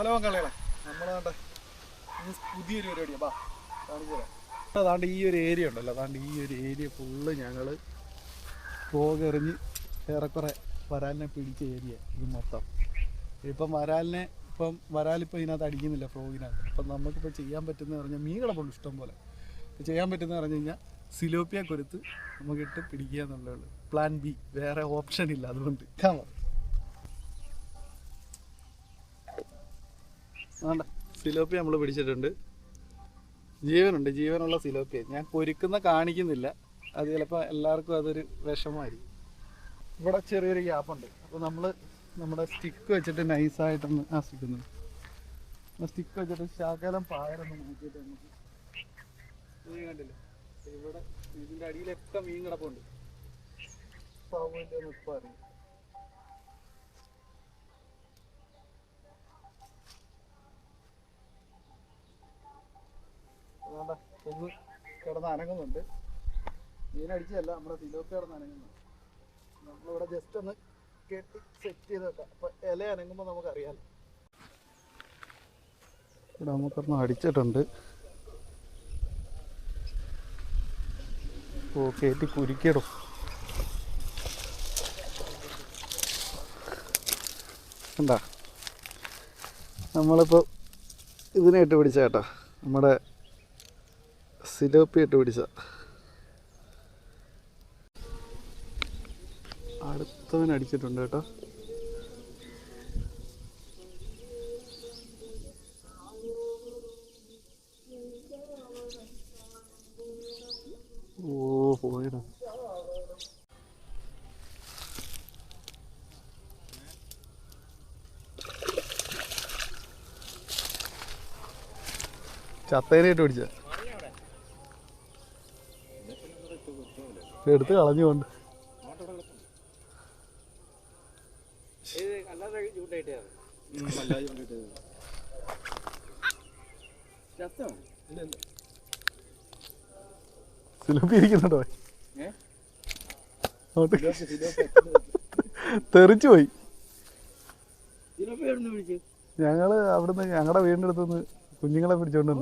Hello കളികളെ നമ്മളാണ്ട് പുതിയൊരു പരിപാടിയാ. ബാ കാണിച്ചു തരാം. അതാണ്ട് ഈ ഒരു ഏരിയ ഉണ്ടല്ലോ. അതാണ്ട് ഈ ഒരു ഏരിയ ഫുള്ള് ഞങ്ങൾ പോകെറിഞ്ഞ് ഏറെക്കുറെ വരാലിനെ പിടിച്ച ഏരിയ ഇത് മൊത്തം. ഇപ്പം വരാലിനെ ഇപ്പം വരാലിപ്പോൾ ഇതിനകത്ത് അടിക്കുന്നില്ല ഫ്രോഗിനകത്ത്. അപ്പം നമുക്കിപ്പോൾ ചെയ്യാൻ പറ്റുന്ന പറഞ്ഞാൽ മീൻ കിടപ്പുണ്ട് ഇഷ്ടം പോലെ. ചെയ്യാൻ പറ്റുന്ന പറഞ്ഞു കഴിഞ്ഞാൽ സിലോപ്പിയ കൊരുത്ത് നമുക്കിട്ട് പിടിക്കുക എന്നുള്ളത് പ്ലാൻ ബി വേറെ ഓപ്ഷൻ ഇല്ല അതുകൊണ്ട്. കാണാം സിലോപ്പി നമ്മൾ പിടിച്ചിട്ടുണ്ട്. ജീവനുണ്ട് ജീവനുള്ള സിലോപ്പിയ ഞാൻ പൊരിക്കുന്ന കാണിക്കുന്നില്ല. അത് ചിലപ്പോൾ എല്ലാവർക്കും അതൊരു വിഷമമായിരിക്കും. ഇവിടെ ചെറിയൊരു ഗ്യാപ്പുണ്ട്. അപ്പോൾ നമ്മൾ നമ്മുടെ സ്റ്റിക്ക് വെച്ചിട്ട് നൈസായിട്ടൊന്ന് ആസ്വദിക്കുന്നു. സ്റ്റിക്ക് വെച്ചിട്ട് ശകലം പായരൊന്ന് നോക്കിയിട്ട് നമുക്ക് മീൻ കണ്ടില്ലേ? ഇവിടെ ഇതിന്റെ അടിയിലൊക്കെ മീൻ കിടപ്പുണ്ട്. ഒന്ന് ഇപ്പം അതുകൊണ്ട് ഒന്ന് കിടന്ന് അനങ്ങുന്നുണ്ട്. മീനടിച്ചതല്ല നമ്മുടെ സിലോപ്പി കിടന്ന് അനങ്ങുന്നു. നമ്മളിവിടെ ജസ്റ്റ് ഒന്ന് കെട്ടി സെറ്റ് ചെയ്ത് വെക്കാം അപ്പം ഇല അനങ്ങുമ്പോൾ നമുക്കറിയാമല്ലോ ഇവിടെ നമുക്കൊന്ന് അടിച്ചിട്ടുണ്ട്. ഓ കയറ്റി കുരുക്കിടും എന്താ നമ്മളിപ്പോൾ ഇതിനെ ഇട്ട് പിടിച്ച കേട്ടോ. നമ്മുടെ സിലോപ്പി ഇട്ട് പിടിച്ച അടുത്തവൻ അടിച്ചിട്ടുണ്ട് കേട്ടോ. ചത്തേനായിട്ട് പിടിച്ച എടുത്ത് കളഞ്ഞുകൊണ്ട് കൊണ്ട്. ഇരിക്കുന്നുണ്ടോ? അങ്ങോട്ട് തെറിച്ചു പോയി. ഞങ്ങൾ അവിടുന്ന് ഞങ്ങളുടെ വീടിന്റെ അടുത്തുനിന്ന് കുഞ്ഞുങ്ങളെ പിടിച്ചോണ്ട്